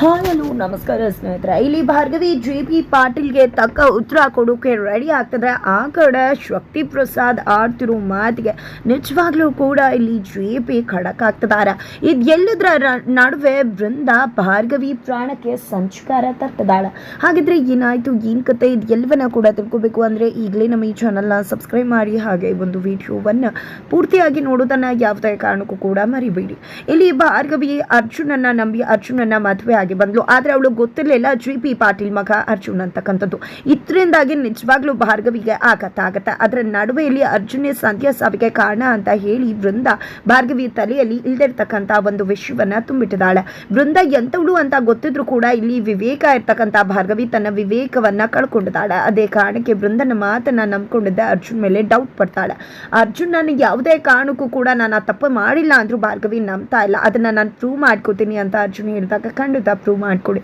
Hello ನಮಸ್ಕಾರ ಸ್ನೇಹಿತರೆ. ಇಲ್ಲಿ ಭಾರ್ಗವಿ ಜೆ ಪಿ ಪಾಟೀಲ್ಗೆ ತಕ್ಕ ಉತ್ತರ ಕೊಡೋಕೆ ರೆಡಿ ಆಗ್ತದೆ. ಆ ಕಡೆ ಶಕ್ತಿ ಪ್ರಸಾದ್ ಆಡ್ತಿರೋ ಮಾತಿಗೆ ನಿಜವಾಗ್ಲೂ ಕೂಡ ಇಲ್ಲಿ ಜೆ ಪಿ ಖಡಕ್ ಆಗ್ತದಾರ ಇದು ಎಲ್ಲದರ ನಡುವೆ ಬೃಂದ ಭಾರ್ಗವಿ ಪ್ರಾಣಕ್ಕೆ ಸಂಚಕಾರ ತರ್ತದಾಳ ಹಾಗಿದ್ರೆ ಏನಾಯ್ತು? ಏನ್ ಕತೆ? ಇದು ಎಲ್ಲವನ್ನ ಕೂಡ ತಿಳ್ಕೊಬೇಕು ಅಂದ್ರೆ ಈಗಲೇ ನಮ್ಮ ಈ ಚಾನಲ್ನ ಸಬ್ಸ್ಕ್ರೈಬ್ ಮಾಡಿ ಹಾಗೆ ಒಂದು ವಿಡಿಯೋವನ್ನು ಪೂರ್ತಿಯಾಗಿ ನೋಡೋದನ್ನ ಯಾವುದೇ ಕಾರಣಕ್ಕೂ ಕೂಡ ಮರಿಬೇಡಿ. ಇಲ್ಲಿ ಭಾರ್ಗವಿ ಅರ್ಜುನನ್ನ ನಂಬಿ ಅರ್ಜುನನ್ನ ಮದುವೆ ಆಗಿ ಬಂದ್ಲು. ಆದ್ರೆ ಅವಳು ಗೊತ್ತಿರಲಿಲ್ಲ ಜಿ ಪಿ ಪಾಟೀಲ್ ಮಗ ಅರ್ಜುನ್ ಅಂತಕ್ಕಂಥದ್ದು. ಇದರಿಂದಾಗಿ ನಿಜವಾಗ್ಲೂ ಭಾರ್ಗವಿಗೆ ಆಘಾತ ಆಗತ್ತೆ. ಅದರ ನಡುವೆ ಇಲ್ಲಿ ಅರ್ಜುನ ಸಂಧ್ಯಾ ಸಾವಿಗೆ ಕಾರಣ ಅಂತ ಹೇಳಿ ವೃಂದ ಭಾರ್ಗವಿ ತಲೆಯಲ್ಲಿ ಇಲ್ದಿರ್ತಕ್ಕಂಥ ಒಂದು ವಿಷಯವನ್ನ ತುಂಬಿಟ್ಟಿದ್ದಾಳೆ. ವೃಂದ ಎಂತವಳು ಅಂತ ಗೊತ್ತಿದ್ರು ಕೂಡ ಇಲ್ಲಿ ವಿವೇಕ ಇರ್ತಕ್ಕಂಥ ಭಾರ್ಗವಿ ತನ್ನ ವಿವೇಕವನ್ನ ಕಳ್ಕೊಂಡಿದ್ದಾಳೆ. ಅದೇ ಕಾರಣಕ್ಕೆ ಬೃಂದನ ಮಾತನ್ನ ನಂಬ್ಕೊಂಡಿದ್ದ ಅರ್ಜುನ್ ಮೇಲೆ ಡೌಟ್ ಪಡ್ತಾಳೆ. ಅರ್ಜುನ್ ನನಗೆ ಯಾವುದೇ ಕಾರಣಕ್ಕೂ ಕೂಡ ನಾನು ತಪ್ಪು ಮಾಡಿಲ್ಲ ಅಂದ್ರೂ ಭಾರ್ಗವಿ ನಂಬ್ತಾ ಇಲ್ಲ. ಅದನ್ನ ನಾನು ಪ್ರೂವ್ ಮಾಡ್ಕೋತೀನಿ ಅಂತ ಅರ್ಜುನ್ ಹೇಳಿದಾಗ ಖಂಡಿತ ಪ್ರೂವ್ ಮಾಡ್ಕೊಡಿ.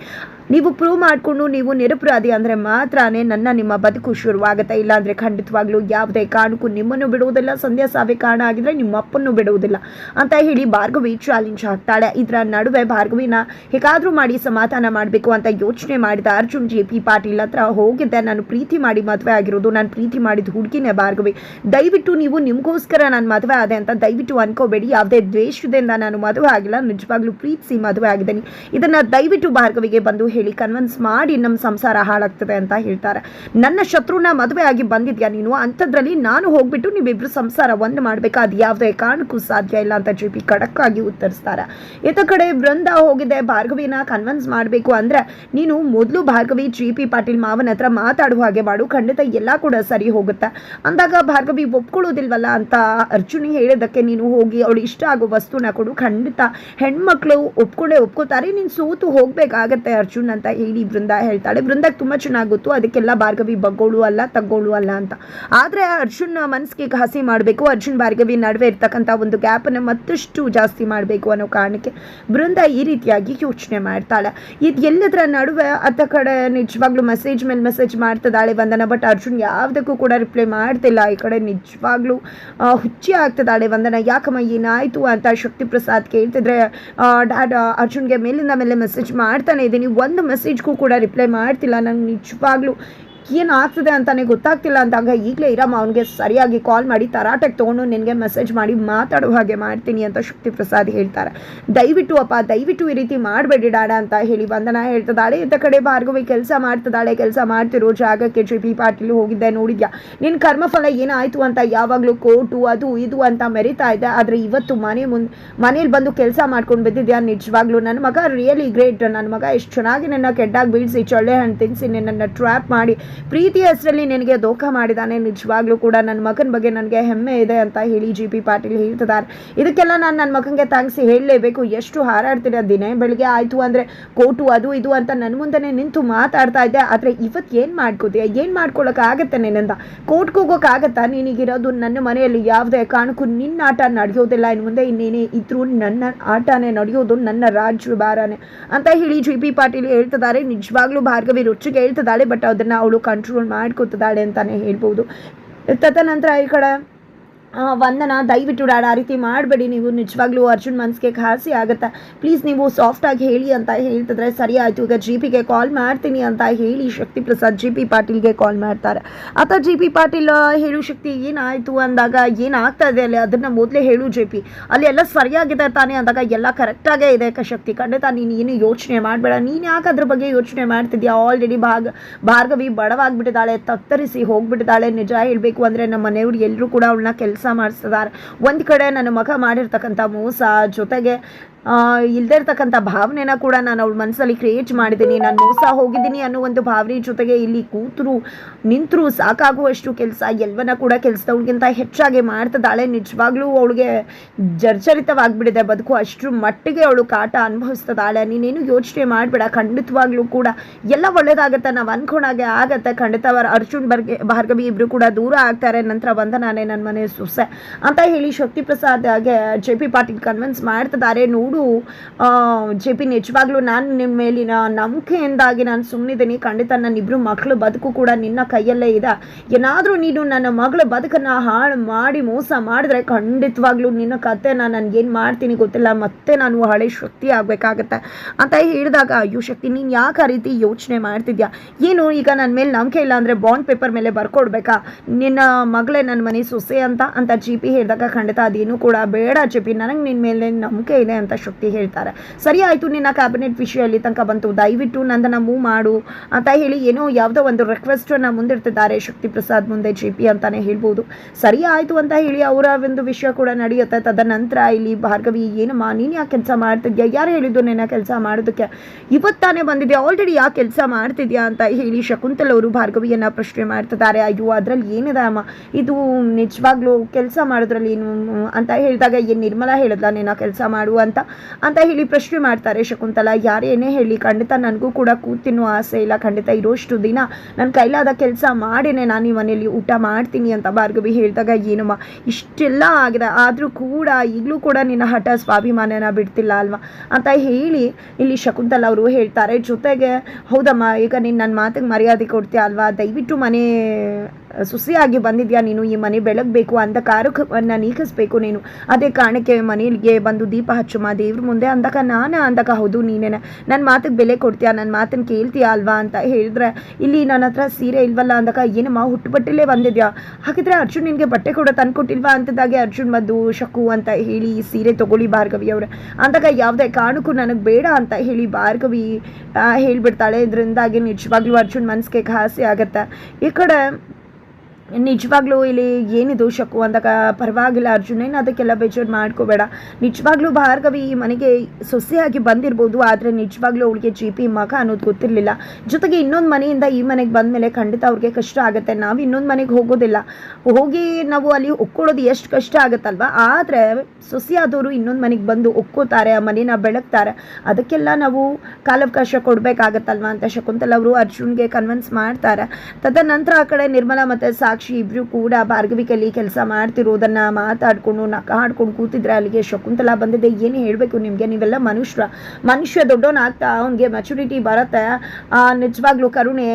ನೀವು ಪ್ರೂವ್ ಮಾಡಿಕೊಂಡು ನೀವು ನಿರಪರಾಧಿ ಅಂದರೆ ಮಾತ್ರನೇ ನನ್ನ ನಿಮ್ಮ ಬದುಕು ಶುರುವಾಗುತ್ತೆ. ಇಲ್ಲಾಂದರೆ ಖಂಡಿತವಾಗ್ಲೂ ಯಾವುದೇ ಕಾರಣಕ್ಕೂ ನಿಮ್ಮನ್ನು ಬಿಡುವುದಿಲ್ಲ. ಸಂಧ್ಯಾ ಸಾವಿಗೆ ಕಾರಣ ಆಗಿದ್ರೆ ನಿಮ್ಮ ಅಪ್ಪನ್ನು ಬಿಡುವುದಿಲ್ಲ. ಅಂತ ಹೇಳಿ ಭಾರ್ಗವಿ ಚಾಲೆಂಜ್ ಹಾಕ್ತಾಳೆ. ಇದರ ನಡುವೆ ಭಾರ್ಗವಿನ ಹೇಗಾದರೂ ಮಾಡಿ ಸಮಾಧಾನ ಮಾಡಬೇಕು ಅಂತ ಯೋಚನೆ ಮಾಡಿದ ಅರ್ಜುನ್ ಜೆ ಪಿ ಪಾಟೀಲ್ ಹತ್ರ ಹೋಗಿದ್ದೆ. ನಾನು ಪ್ರೀತಿ ಮಾಡಿ ಮದುವೆ ಆಗಿರೋದು. ನಾನು ಪ್ರೀತಿ ಮಾಡಿದ ಹುಡುಗಿನೇ ಭಾರ್ಗವಿ. ದಯವಿಟ್ಟು ನೀವು ನಿಮಗೋಸ್ಕರ ನಾನು ಮದುವೆ ಆದೆ ಅಂತ ದಯವಿಟ್ಟು ಅನ್ಕೋಬೇಡಿ. ಯಾವುದೇ ದ್ವೇಷದಿಂದ ನಾನು ಮದುವೆ ಆಗಿಲ್ಲ. ನಿಜವಾಗ್ಲೂ ಪ್ರೀತಿಸಿ ಮದುವೆ ಆಗಿದ್ದೀನಿ. ಇದನ್ನು ದಯವಿಟ್ಟು ಭಾರ್ಗವಿಗೆ ಬಂದು ಕನ್ವಿನ್ಸ್ ಮಾಡಿ ನಮ್ಮ ಸಂಸಾರ ಹಾಳಾಗ್ತದೆ ಅಂತ ಹೇಳ್ತಾರೆ. ನನ್ನ ಶತ್ರುನ ಮದುವೆ ಆಗಿ ಬಂದಿದ್ಯಾ ನೀನು? ಅಂಥದ್ರಲ್ಲಿ ನಾನು ಹೋಗ್ಬಿಟ್ಟು ನೀವಿಬ್ರು ಸಂಸಾರ ಒಂದು ಮಾಡಬೇಕಾ? ಅದು ಯಾವುದೇ ಕಾರಣಕ್ಕೂ ಸಾಧ್ಯ ಇಲ್ಲ ಅಂತ ಜಿ ಪಿ ಖಡಕ್ಕಾಗಿ ಉತ್ತರಿಸ್ತಾರೆ. ಇತ ಕಡೆ ವೃಂದ ಹೋಗಿದೆ, ಭಾರ್ಗವಿನ ಕನ್ವಿನ್ಸ್ ಮಾಡಬೇಕು ಅಂದ್ರೆ, ನೀನು ಮೊದಲು ಭಾರ್ಗವಿ, ಜಿ ಪಿ ಪಾಟೀಲ್ ಮಾವನ ಹತ್ರ ಮಾತಾಡುವ ಹಾಗೆ ಮಾಡು, ಖಂಡಿತ ಎಲ್ಲ ಕೂಡ ಸರಿ ಹೋಗುತ್ತೆ. ಅಂದಾಗ ಭಾರ್ಗವಿ ಒಪ್ಕೊಳ್ಳೋದಿಲ್ವಲ್ಲ ಅಂತ ಅರ್ಜುನಿ ಹೇಳಿದ್ದಕ್ಕೆ ನೀನು ಹೋಗಿ ಅವಳು ಇಷ್ಟ ಆಗೋ ವಸ್ತುನ ಕೊಡು, ಖಂಡಿತ ಹೆಣ್ಮಕ್ಳು ಒಪ್ಕೊಂಡೇ ಒಪ್ಕೋತಾರೆ, ನೀನು ಸೋತು ಹೋಗ್ಬೇಕಾಗತ್ತೆ ಅರ್ಜುನ್. ಅಂತ ಹೇಳಿ ಬೃಂದ ಹೇಳ್ತಾಳೆ. ಬೃಂದಕ್ಕೆ ತುಂಬ ಚೆನ್ನಾಗಿ ಅದಕ್ಕೆಲ್ಲ ಭಾರ್ಗವಿ ಬಗ್ಗೋಳು ಅಲ್ಲ, ತಗ್ಗೋಳು ಅಲ್ಲ ಅಂತ. ಆದರೆ ಅರ್ಜುನ್ ಮನಸ್ಸಿಗೆ ಹಸಿ ಮಾಡಬೇಕು. ಅರ್ಜುನ್, ಭಾರ್ಗವಿ ನಡುವೆ ಇರ್ತಕ್ಕಂಥ ಒಂದು ಗ್ಯಾಪನ್ನು ಮತ್ತಷ್ಟು ಜಾಸ್ತಿ ಮಾಡಬೇಕು ಅನ್ನೋ ಕಾರಣಕ್ಕೆ ಬೃಂದ ಈ ರೀತಿಯಾಗಿ ಯೋಚನೆ ಮಾಡ್ತಾಳೆ. ಇದು ಎಲ್ಲದರ ನಡುವೆ ಅತ್ತ ಕಡೆ ನಿಜವಾಗ್ಲೂ ಮೆಸೇಜ್ ಮೇಲೆ ಮೆಸೇಜ್ ಮಾಡ್ತಿದ್ದಾಳೆ ವಂದನ ಬಟ್ ಅರ್ಜುನ್ ಯಾವುದಕ್ಕೂ ಕೂಡ ರಿಪ್ಲೈ ಮಾಡ್ತಿಲ್ಲ. ಈ ಕಡೆ ನಿಜವಾಗ್ಲೂ ಹುಚ್ಚಿ ಆಗ್ತದಾಳೆ ವಂದನ. ಯಾಕಮ್ಮ ಏನಾಯಿತು ಅಂತ ಶಕ್ತಿ ಪ್ರಸಾದ್ ಕೇಳ್ತಿದ್ರೆ ಡ್ಯಾಡ್ ಅರ್ಜುನ್ಗೆ ಮೇಲಿಂದ ಮೇಲೆ ಮೆಸೇಜ್ ಮಾಡ್ತಾನೆ ಇದ್ದೀನಿ. ಒಂದು ಮೆಸೇಜ್ಗೂ ಕೂಡ ರಿಪ್ಲೈ ಮಾಡ್ತಿಲ್ಲ. ನಂಗೆ ನಿಜವಾಗ್ಲೂ ಏನು ಆಗ್ತದೆ ಅಂತಾನೆ ಗೊತ್ತಾಗ್ತಿಲ್ಲ ಅಂದಾಗ ಈಗಲೇ ಇರಮ್ಮ ಅವನಿಗೆ ಸರಿಯಾಗಿ ಕಾಲ್ ಮಾಡಿ ತರಾಟೆಗೆ ತೊಗೊಂಡು ನಿನಗೆ ಮೆಸೇಜ್ ಮಾಡಿ ಮಾತಾಡೋ ಹಾಗೆ ಮಾಡ್ತೀನಿ ಅಂತ ಶಕ್ತಿ ಪ್ರಸಾದ್ ಹೇಳ್ತಾರೆ. ದಯವಿಟ್ಟು ಅಪ್ಪ, ದಯವಿಟ್ಟು ಈ ರೀತಿ ಮಾಡಬೇಡಿ ಡಾಡ ಅಂತ ಹೇಳಿ ವಂದನ ಹೇಳ್ತದಾಳೆ ಇಂಥ ಕಡೆ ಭಾರ್ಗವಿ ಕೆಲಸ ಮಾಡ್ತಿದ್ದಾಳೆ, ಕೆಲಸ ಮಾಡ್ತಿರೋ ಜಾಗಕ್ಕೆ ಜೆ ಪಿ ಪಾಟೀಲ್ ಹೋಗಿದ್ದೆ ನೋಡಿದ್ಯಾ? ನಿನ್ನ ಕರ್ಮಫಲ ಏನಾಯಿತು ಅಂತ ಯಾವಾಗಲೂ ಕೋರ್ಟು, ಅದು ಇದು ಅಂತ ಮೆರಿತಾ ಇದೆ ಆದರೆ ಇವತ್ತು ಮನೆ ಮುಂದೆ, ಮನೇಲಿ ಬಂದು ಕೆಲಸ ಮಾಡ್ಕೊಂಡು ಬಿದ್ದಿದ್ಯಾ? ನಿಜವಾಗ್ಲೂ ನನ್ನ ಮಗ ರಿಯಲಿ ಗ್ರೇಟ್ ನನ್ನ ಮಗ ಎಷ್ಟು ಚೆನ್ನಾಗಿ ನನ್ನ ಕೆಡ್ಡಾಗಿ ಬೀಳಿಸಿ, ಚೊಳ್ಳೆ ಹಣ್ಣು ತಿನ್ನಿಸಿ ನಿನ್ನನ್ನು ಟ್ರ್ಯಾಪ್ ಮಾಡಿ ಪ್ರೀತಿ ಹೆಸರಲ್ಲಿ ನಿನಗೆ ದೋಖ ಮಾಡಿದ್ದಾನೆ ನಿಜವಾಗ್ಲೂ ಕೂಡ ನನ್ನ ಮಗನ ಬಗ್ಗೆ ನನಗೆ ಹೆಮ್ಮೆ ಇದೆ ಅಂತ ಹೇಳಿ ಜಿ ಪಿ ಪಾಟೀಲ್ ಹೇಳ್ತಿದ್ದಾರೆ. ಇದಕ್ಕೆಲ್ಲ ನಾನು ನನ್ನ ಮಗನಿಗೆ ಥ್ಯಾಂಕ್ಸ್ ಹೇಳಲೇಬೇಕು. ಎಷ್ಟು ಹಾರಾಡ್ತೀರ? ದಿನೇ ಬೆಳಿಗ್ಗೆ ಆಯಿತು ಅಂದರೆ ಕೋಟು ಅದು ಇದು ಅಂತ ನನ್ನ ಮುಂದೆ ನಿಂತು ಮಾತಾಡ್ತಾ ಇದ್ದೆ. ಆದರೆ ಇವತ್ತು ಏನು ಮಾಡ್ಕೋತೀಯ? ಏನು ಮಾಡ್ಕೊಳ್ಳೋಕ್ಕಾಗತ್ತೆ ನಿನ್ನಿಂದ? ಕೋರ್ಟ್ಗೆ ಹೋಗೋಕ್ಕಾಗತ್ತಾ ನಿನಗಿರೋದು ನನ್ನ ಮನೆಯಲ್ಲಿ ಯಾವುದೇ ಕಾರಣಕ್ಕೂ ನಿನ್ನ ಆಟ ನಡೆಯೋದಿಲ್ಲ. ಇನ್ನು ಮುಂದೆ ಇನ್ನೇನೇ ಇದ್ರೂ ನನ್ನ ಆಟನೇ ನಡೆಯೋದು ನನ್ನ ರಾಜ್ಯಭಾರನೇ ಅಂತ ಹೇಳಿ ಜಿ ಪಿ ಪಾಟೀಲ್ ಹೇಳ್ತಿದ್ದಾರೆ. ನಿಜವಾಗ್ಲೂ ಭಾರ್ಗವಿ ರುಚಿಗೆ ಹೇಳ್ತಿದ್ದಾಳೆ ಬಟ್ ಅದನ್ನು ಅವಳು ಕಂಟ್ರೋಲ್ ಮಾಡ್ಕೋತಿದ್ದಾಳೆ ಅಂತಲೇ ಹೇಳ್ಬೋದು. ತದನಂತರ ಈ ಕಡೆ ವಂದನ, ದಯವಿಟ್ಟು ಡಾಡ ಆ ರೀತಿ ಮಾಡಬೇಡಿ. ನೀವು ನಿಜವಾಗ್ಲೂ ಅರ್ಜುನ್ ಮನಸ್ಸಿಗೆ ಖಾಸಿ ಆಗುತ್ತೆ? ಪ್ಲೀಸ್ ನೀವು ಸಾಫ್ಟಾಗಿ ಹೇಳಿ ಅಂತ ಹೇಳ್ತಿದ್ರೆ ಸರಿ ಆಯಿತು. ಈಗ ಜಿ ಪಿಗೆ ಕಾಲ್ ಮಾಡ್ತೀನಿ ಅಂತ ಹೇಳಿ ಶಕ್ತಿ ಪ್ರಸಾದ್ ಜಿ ಪಿ ಪಾಟೀಲ್ಗೆ ಕಾಲ್ ಮಾಡ್ತಾರೆ. ಆತ ಜಿ ಪಿ ಪಾಟೀಲ್ ಹೇಳು ಶಕ್ತಿ, ಏನಾಯಿತು ಅಂದಾಗ ಏನಾಗ್ತಾ ಇದೆ ಅಲ್ಲಿ? ಅದನ್ನು ಮೊದಲೇ ಹೇಳು ಜೆ ಪಿ ಅಲ್ಲಿ ಎಲ್ಲ ಸರಿಯಾಗಿದೆ ತಾನೇ ಅಂದಾಗ ಎಲ್ಲ ಕರೆಕ್ಟಾಗೇ ಇದೆ ಶಕ್ತಿ. ಖಂಡಿತ ನೀನು ಏನು ಯೋಚನೆ ಮಾಡಬೇಡ. ನೀನು ಯಾಕೆ ಅದ್ರ ಬಗ್ಗೆ ಯೋಚನೆ ಮಾಡ್ತಿದ್ಯಾ? ಆಲ್ರೆಡಿ ಭಾಗ, ಭಾರ್ಗವಿ ಬಡವಾಗಿಬಿಟ್ಟಿದ್ದಾಳೆ, ತತ್ತರಿಸಿ ಹೋಗ್ಬಿಟ್ಟಿದ್ದಾಳೆ. ನಿಜ ಹೇಳಬೇಕು ಅಂದರೆ ನಮ್ಮ ಮನೆಯವ್ರು ಎಲ್ಲರೂ ಕೂಡ ಅವಳನ್ನ ಕೆಲಸ ಮಾಡಿಸ್ತಿದ್ದಾರೆ ಒಂದು ಕಡೆ ನನ್ನ ಮಗ ಮಾಡಿರ್ತಕ್ಕಂಥ ಮೋಸ ಜೊತೆಗೆ ಇಲ್ಲದೆ ಇರ್ತಕ್ಕಂಥ ಭಾವನೆನ ಕೂಡ ನಾನು ಅವ್ಳ ಮನಸ್ಸಲ್ಲಿ ಕ್ರಿಯೇಟ್ ಮಾಡಿದ್ದೀನಿ. ನಾನು ಮೋಸ ಹೋಗಿದ್ದೀನಿ ಅನ್ನೋ ಒಂದು ಭಾವನೆ ಜೊತೆಗೆ ಇಲ್ಲಿ ಕೂತರು, ನಿಂತರು ಸಾಕಾಗುವಷ್ಟು ಕೆಲಸ. ಎಲ್ಲವನ್ನ ಕೂಡ ಕೆಲಸದವಳಿಗಿಂತ ಹೆಚ್ಚಾಗಿ ಮಾಡ್ತದಾಳೆ ನಿಜವಾಗ್ಲೂ ಅವಳಿಗೆ ಜರ್ಜರಿತವಾಗಿಬಿಡಿದೆ ಬದುಕು. ಅಷ್ಟು ಮಟ್ಟಿಗೆ ಅವಳು ಕಾಟ ಅನುಭವಿಸ್ತಿದ್ದಾಳೆ. ನೀನೇನು ಯೋಚನೆ ಮಾಡಬೇಡ. ಖಂಡಿತವಾಗ್ಲೂ ಕೂಡ ಎಲ್ಲ ಒಳ್ಳೇದಾಗತ್ತೆ. ನಾವು ಅನ್ಕೊಂಡಾಗೆ ಆಗತ್ತೆ. ಖಂಡಿತ ಅರ್ಜುನ್ ಬರ್ಗೆ, ಭಾರ್ಗವಿ ಇಬ್ಬರು ಕೂಡ ದೂರ ಆಗ್ತಾರೆ. ನಂತರ ವಂದನಾನೇ ನನ್ನ ಮನೆ ಸೊಸೆ ಅಂತ ಹೇಳಿ ಶಕ್ತಿ ಪ್ರಸಾದ್ ಹಾಗೆ ಜೆ ಪಿ ಪಾಟೀಲ್ ಕನ್ವಿನ್ಸ್ ಮಾಡ್ತಿದ್ದಾರೆ. ನೋಡು ಜೆ ಪಿ ನಿಜವಾಗ್ಲೂ ನಾನು ನಿಮ್ಮ ಮೇಲಿನ ನಂಬಿಕೆಯಿಂದಾಗಿ ನಾನು ಸುಮ್ಮನಿದ್ದೀನಿ ಖಂಡಿತ ನನ್ನ ಇಬ್ಬರು ಮಕ್ಕಳು ಬದುಕು ಕೂಡ ನಿನ್ನ ಕೈಯಲ್ಲೇ ಇದೆ. ಏನಾದರೂ ನೀನು ನನ್ನ ಮಗಳ ಬದುಕನ್ನು ಹಾಳು ಮಾಡಿ ಮೋಸ ಮಾಡಿದ್ರೆ ಖಂಡಿತವಾಗ್ಲೂ ನಿನ್ನ ಕತೆ ನಾನು ನನಗೇನು ಮಾಡ್ತೀನಿ ಗೊತ್ತಿಲ್ಲ. ಮತ್ತೆ ನಾನು ಹಳೆ ಶಕ್ತಿ ಆಗಬೇಕಾಗತ್ತೆ ಅಂತ ಹೇಳಿದಾಗ, ಅಯ್ಯೋ ಶಕ್ತಿ, ನೀನು ಯಾಕೆ ಆ ರೀತಿ ಯೋಚನೆ ಮಾಡ್ತಿದ್ಯಾ? ಏನು, ಈಗ ನನ್ನ ಮೇಲೆ ನಂಬಿಕೆ ಇಲ್ಲ ಅಂದರೆ ಬಾಂಡ್ ಪೇಪರ್ ಮೇಲೆ ಬರ್ಕೊಡ್ಬೇಕಾ? ನಿನ್ನ ಮಗಳೇ ನನ್ನ ಮನೆ ಸೊಸೆ ಅಂತ ಅಂತ ಜಿಪಿ ಹೇಳಿದಾಗ ಖಂಡಿತ ಅದೇನು ಕೂಡ ಬೇಡ ಜಿ ಪಿ ನನಗೆ ನಿನ್ನ ಮೇಲೆ ನಂಬಿಕೆ ಇದೆ ಅಂತ ಶಕ್ತಿ ಹೇಳ್ತಾರೆ. ಸರಿ ಆಯಿತು, ನಿನ್ನ ಕ್ಯಾಬಿನೆಟ್ ವಿಷಯ ಅಲ್ಲಿ ತನಕ ಬಂತು. ದಯವಿಟ್ಟು ನಂದನ ಮೂವ್ ಮಾಡು ಅಂತ ಹೇಳಿ ಏನೋ ಯಾವುದೋ ಒಂದು ರಿಕ್ವೆಸ್ಟನ್ನು ಮುಂದಿಡ್ತಿದ್ದಾರೆ ಶಕ್ತಿ ಪ್ರಸಾದ್ ಮುಂದೆ ಜಿಪಿ ಅಂತಾನೆ ಹೇಳ್ಬೋದು. ಸರಿ ಆಯಿತು ಅಂತ ಹೇಳಿ ಅವರ ಒಂದು ವಿಷಯ ಕೂಡ ನಡೆಯುತ್ತೆ. ತದನಂತರ ಇಲ್ಲಿ ಭಾರ್ಗವಿ, ಏನಮ್ಮ, ನೀನು ಯಾಕೆ ಕೆಲಸ ಮಾಡ್ತಿದ್ಯಾ? ಯಾರು ಹೇಳಿದ್ದು ನಿನ್ನ ಕೆಲಸ ಮಾಡೋದಕ್ಕೆ? ಇವತ್ತಾನೆ ಬಂದಿದೆ ಆಲ್ರೆಡಿ ಯಾಕೆ ಕೆಲಸ ಮಾಡ್ತಿದ್ಯಾ ಅಂತ ಹೇಳಿ ಶಕುಂತಲ್ ಅವರು ಭಾರ್ಗವಿಯನ್ನು ಪ್ರಶ್ನೆ ಮಾಡ್ತಿದ್ದಾರೆ. ಅಯ್ಯೋ, ಅದರಲ್ಲಿ ಏನಿದೆ ಅಮ್ಮ? ಇದು ನಿಜವಾಗ್ಲೂ ಕೆಲಸ ಮಾಡೋದ್ರಲ್ಲಿ ಏನು ಅಂತ ಹೇಳಿದಾಗ ಏನು ನಿರ್ಮಲಾ ಹೇಳಿದ್ಲ, ನೀನು ಕೆಲಸ ಮಾಡು ಅಂತ ಅಂತ ಹೇಳಿ ಪ್ರಶ್ನೆ ಮಾಡ್ತಾರೆ ಶಕುಂತಲ. ಯಾರೇನೇ ಹೇಳಿ, ಖಂಡಿತ ನನಗೂ ಕೂಡ ಕೂತಿನೋ ಆಸೆ ಇಲ್ಲ, ಖಂಡಿತ ಇರೋಷ್ಟು ದಿನ ನನ್ನ ಕೈಲಾದ ಕೆಲಸ ಮಾಡಿನೇ ನಾನು ಈ ಮನೆಯಲ್ಲಿ ಊಟ ಮಾಡ್ತೀನಿ ಅಂತ ಭಾರ್ಗವಿ ಹೇಳಿದಾಗ, ಏನಮ್ಮ, ಇಷ್ಟೆಲ್ಲ ಆಗಿದೆ. ಆದರೂ ಕೂಡ ಈಗಲೂ ಕೂಡ ನಿನ್ನ ಹಠ ಸ್ವಾಭಿಮಾನನ ಬಿಡ್ತಿಲ್ಲ ಅಲ್ವಾ? ಅಂತ ಹೇಳಿ ಇಲ್ಲಿ ಶಕುಂತಲ ಅವರು ಹೇಳ್ತಾರೆ. ಜೊತೆಗೆ, ಹೌದಮ್ಮ, ಈಗ ನೀನು ನನ್ನ ಮಾತಿಗೆ ಮರ್ಯಾದೆ ಕೊಡ್ತೀಯ ಅಲ್ವಾ? ದಯವಿಟ್ಟು ಮನೆ ಸುಸಿಯಾಗಿ ಬಂದಿದ್ಯಾ ನೀನು? ಈ ಮನೆ ಬೆಳಗಬೇಕು ಅಂಧಕಾರವನ್ನು ನೀಗಿಸ್ಬೇಕು ನೀನು. ಅದೇ ಕಾರಣಕ್ಕೆ ಮನೆಗೆ ಬಂದು ದೀಪ ಹಚ್ಚುಮ. ದೇವ್ರ ಮುಂದೆ ಅಂದಾಗ ನಾನು ಅಂದಾಗ ಹೌದು, ನೀನೇನ? ನನ್ನ ಮಾತಿಗೆ ಬೆಲೆ ಕೊಡ್ತೀಯಾ? ನನ್ನ ಮಾತನ್ನು ಕೇಳ್ತೀಯಾ ಅಲ್ವಾ ಅಂತ ಹೇಳಿದ್ರೆ, ಇಲ್ಲಿ ನನ್ನ ಹತ್ರ ಸೀರೆ ಇಲ್ವಲ್ಲ ಅಂದಾಗ ಏನಮ್ಮ ಹುಟ್ಟುಬಟ್ಟೆಲೇ ಬಂದಿದ್ಯಾ? ಹಾಗಿದ್ರೆ ಅರ್ಜುನ್ ನಿನಗೆ ಬಟ್ಟೆ ಕೂಡ ತಂದ್ಕೊಟ್ಟಿಲ್ವಾ ಅಂತದಾಗೆ ಅರ್ಜುನ್ ಮದ್ದು ಶಕು ಅಂತ ಹೇಳಿ ಸೀರೆ ತಗೊಳ್ಳಿ ಭಾರ್ಗವಿ ಅವ್ರೆ. ಅಂದಾಗ ಯಾವುದೇ ಕಾರಣಕ್ಕೂ ನನಗೆ ಬೇಡ ಅಂತ ಹೇಳಿ ಭಾರ್ಗವಿ ಹೇಳಿಬಿಡ್ತಾಳೆ. ಇದರಿಂದಾಗಿ ನಿಜವಾಗ್ಲೂ ಅರ್ಜುನ್ ಮನಸ್ಸಿಗೆ ಘಾಸಿ ಆಗತ್ತೆ. ಈ ಕಡೆ ನಿಜವಾಗ್ಲೂ ಇಲ್ಲಿ ಏನಿದು ಶಕು ಅಂದಾಗ ಪರವಾಗಿಲ್ಲ ಅರ್ಜುನ್ ಏನು ಅದಕ್ಕೆಲ್ಲ ಬೇಜಾರು ಮಾಡ್ಕೋಬೇಡ. ನಿಜವಾಗ್ಲೂ ಭಾರ್ಗವಿ ಈ ಮನೆಗೆ ಸೊಸೆಯಾಗಿ ಬಂದಿರ್ಬೋದು, ಆದರೆ ನಿಜವಾಗ್ಲೂ ಅವಳಿಗೆ ಜಿ ಪಿ ಮಗ ಅನ್ನೋದು ಗೊತ್ತಿರಲಿಲ್ಲ. ಜೊತೆಗೆ ಇನ್ನೊಂದು ಮನೆಯಿಂದ ಈ ಮನೆಗೆ ಬಂದಮೇಲೆ ಖಂಡಿತ ಅವ್ರಿಗೆ ಕಷ್ಟ ಆಗುತ್ತೆ. ನಾವು ಇನ್ನೊಂದು ಮನೆಗೆ ಹೋಗೋದಿಲ್ಲ. ಹೋಗಿ ನಾವು ಅಲ್ಲಿ ಒಕ್ಕೊಳ್ಳೋದು ಎಷ್ಟು ಕಷ್ಟ ಆಗುತ್ತಲ್ವ? ಆದರೆ ಸೊಸೆಯಾದವರು ಇನ್ನೊಂದು ಮನೆಗೆ ಬಂದು ಒಕ್ಕೋತಾರೆ ಆ ಮನೇನ ಬೆಳಗ್ತಾರೆ. ಅದಕ್ಕೆಲ್ಲ ನಾವು ಕಾಲಾವಕಾಶ ಕೊಡಬೇಕಾಗತ್ತಲ್ವ ಅಂತ ಶಕುಂತಲ ಅವರು ಅರ್ಜುನ್ಗೆ ಕನ್ವಿನ್ಸ್ ಮಾಡ್ತಾರೆ. ತದನಂತರ ಆ ಕಡೆ ನಿರ್ಮಲಾ ಮತ್ತು ಸಾಕ್ಷಿ ಇಬ್ಬರು ಕೂಡ ಭಾರ್ಗವಿ ಕೈಲಿ ಕೆಲಸ ಮಾಡ್ತಿರೋದನ್ನ ಮಾತಾಡ್ಕೊಂಡು ನಕ ಹಾಡ್ಕೊಂಡು ಕೂತಿದ್ರೆ ಅಲ್ಲಿಗೆ ಶಕುಂತಲ ಬಂದಿದೆ. ಏನು ಹೇಳಬೇಕು ನಿಮಗೆ? ನೀವೆಲ್ಲ ಮನುಷ್ಯ ಮನುಷ್ಯ ದೊಡ್ಡವನಾಗ್ತಾ ಅವನಿಗೆ ಮೆಚುರಿಟಿ ಬರುತ್ತೆ. ನಿಜವಾಗ್ಲೂ ಕರುಣೆ,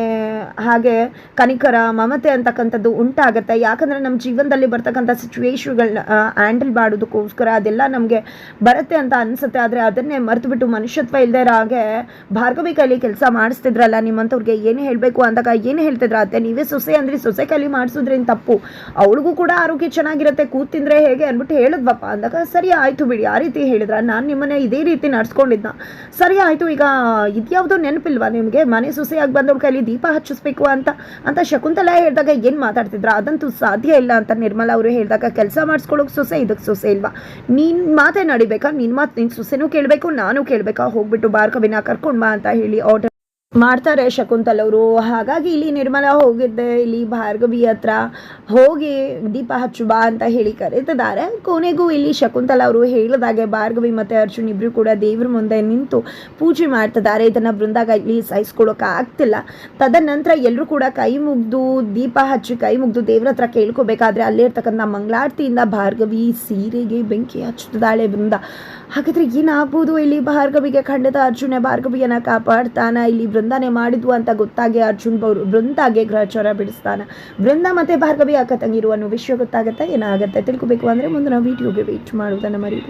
ಹಾಗೆ ಕನಿಕರ, ಮಮತೆ ಅಂತಕ್ಕಂಥದ್ದು ಉಂಟಾಗುತ್ತೆ. ಯಾಕಂದರೆ ನಮ್ಮ ಜೀವನದಲ್ಲಿ ಬರ್ತಕ್ಕಂಥ ಸಿಚುವೇಶನ್ಗಳನ್ನ ಹ್ಯಾಂಡಲ್ ಮಾಡೋದಕ್ಕೋಸ್ಕರ ಅದೆಲ್ಲ ನಮಗೆ ಬರುತ್ತೆ ಅಂತ ಅನಿಸುತ್ತೆ. ಆದರೆ ಅದನ್ನೇ ಮರೆತುಬಿಟ್ಟು ಮನುಷ್ಯತ್ವ ಇಲ್ಲದೆ ಹಾಗೆ ಭಾರ್ಗವಿ ಕೈಲಿ ಕೆಲಸ ಮಾಡಿಸ್ತಿದ್ರಲ್ಲ, ನಿಮ್ಮಂಥವ್ರಿಗೆ ಏನು ಹೇಳಬೇಕು ಅಂದಾಗ ಏನು ಹೇಳ್ತಿದ್ರ ಅತ್ತೆ? ನೀವೇ ಸೊಸೆ ಅಂದ್ರೆ, ಸೊಸೆ ಕೈಲಿ ಮಾಡಿಸೋದ್ರೇನು ತಪ್ಪು? ಅವಳಿಗೂ ಕೂಡ ಆರೋಗ್ಯ ಚೆನ್ನಾಗಿರುತ್ತೆ, ಕೂತ್ ಹೇಗೆ ಅಂದ್ಬಿಟ್ಟು ಹೇಳಿದ್ವಪ್ಪ. ಅಂದಾಗ, ಸರಿ ಆಯಿತು ಬಿಡಿ, ಆ ರೀತಿ ಹೇಳಿದ್ರ. ನಾನು ನಿಮ್ಮನ್ನ ಇದೇ ರೀತಿ ನಡ್ಸ್ಕೊಂಡಿದ್ನ. ಸರಿ ಆಯಿತು, ಈಗ ಇದ್ಯಾವುದೋ ನೆನಪಿಲ್ವಾ ನಿಮಗೆ? ಮನೆ ಸೊಸೆಯಾಗಿ ಬಂದವ್ರ ಕೈಲಿ ದೀಪ ಹಚ್ಚಿಸ್ಬೇಕು ಅಂತ ಅಂತ ಶಕುಂತಲಾ ಹೇಳಿದಾಗ ಏನು ಮಾತಾಡ್ತಿದ್ರ? ಅದಂತೂ ಸಾಧ್ಯ ಇಲ್ಲ ಅಂತ ನಿರ್ಮಲಾ ಅವರು ಹೇಳಿದಾಗ, ಕೆಲಸ ಮಾಡಿಸ್ಕೊಳ್ಳೋಕೆ ಸೊಸೆ ಇದಕ್ಕೆ ಸೊಸೆ ಇಲ್ವಾ? ನಿನ್ನ ಮಾತೇ ನಡಿಬೇಕಾ? ನಿನ್ನ ಮಾತು ನಿನ್ನ ಸೊಸೆನೂ ಕೇಳಬೇಕು, ನಾನು ಕೇಳಬೇಕಾ? ಹೋಗ್ಬಿಟ್ಟು ಬಾರ್ಕ ಕರ್ಕೊಂಡು ಬಾ ಅಂತ ಹೇಳಿ ಆರ್ಡರ್ ಮಾಡ್ತಾರೆ ಶಕುಂತಲ್ ಅವರು. ಹಾಗಾಗಿ ಇಲ್ಲಿ ನಿರ್ಮಲಾ ಹೋಗಿದ್ದೆ, ಇಲ್ಲಿ ಭಾರ್ಗವಿ ಹತ್ರ ಹೋಗಿ ದೀಪ ಹಚ್ಚು ಬಾ ಅಂತ ಹೇಳಿ ಕರೀತಿದ್ದಾರೆ. ಕೊನೆಗೂ ಇಲ್ಲಿ ಶಕುಂತಲ ಅವರು ಹೇಳಿದಾಗೆ ಭಾರ್ಗವಿ ಮತ್ತು ಅರ್ಜುನ್ ಇಬ್ಬರು ಕೂಡ ದೇವ್ರ ಮುಂದೆ ನಿಂತು ಪೂಜೆ ಮಾಡ್ತಿದ್ದಾರೆ. ಇದನ್ನು ಬೃಂದಾಗ ಇಲ್ಲಿ ಸಹಿಸ್ಕೊಳ್ಳೋಕೆ ಆಗ್ತಿಲ್ಲ. ತದನಂತರ ಎಲ್ಲರೂ ಕೂಡ ಕೈ ಮುಗ್ದು ದೀಪ ಹಚ್ಚಿ ಕೈ ಮುಗ್ದು ದೇವ್ರ ಹತ್ರ ಕೇಳ್ಕೋಬೇಕಾದ್ರೆ ಅಲ್ಲಿರ್ತಕ್ಕಂಥ ಮಂಗಳಾರತಿಯಿಂದ ಭಾರ್ಗವಿ ಸೀರೆಗೆ ಬೆಂಕಿ ಹಚ್ಚುತ್ತಿದ್ದಾಳೆ ಬೃಂದ. ಹಾಗಾದ್ರೆ ಏನಾಗ್ಬೋದು ಇಲ್ಲಿ ಭಾರ್ಗವಿಗೆ? ಖಂಡಿತ ಅರ್ಜುನ ಭಾರ್ಗವಿಯನ್ನು ಕಾಪಾಡ್ತಾನ ಇಲ್ಲಿ ಬೃಂದಾನೆ ಮಾಡಿದ್ವು ಅಂತ ಗೊತ್ತಾಗಿ ಅರ್ಜುನ್ ಬೌರು ಬೃಂದಾಗೆ ಗ್ರಹಚಾರ ಬಿಡಿಸ್ತಾನೆ. ಬೃಂದ ಮತ್ತೆ ಭಾರ್ಗವಿ ಅಕ್ಕ ತಂಗಿರು ಅನ್ನೋ ವಿಷಯ ಗೊತ್ತಾಗುತ್ತೆ, ಏನಾಗುತ್ತೆ ತಿಳ್ಕೊಬೇಕು ಅಂದ್ರೆ ಮುಂದಿನ ವೀಡಿಯೋಗೆ ವೇಟ್ ಮಾಡುವುದನ್ನು ಮರಿ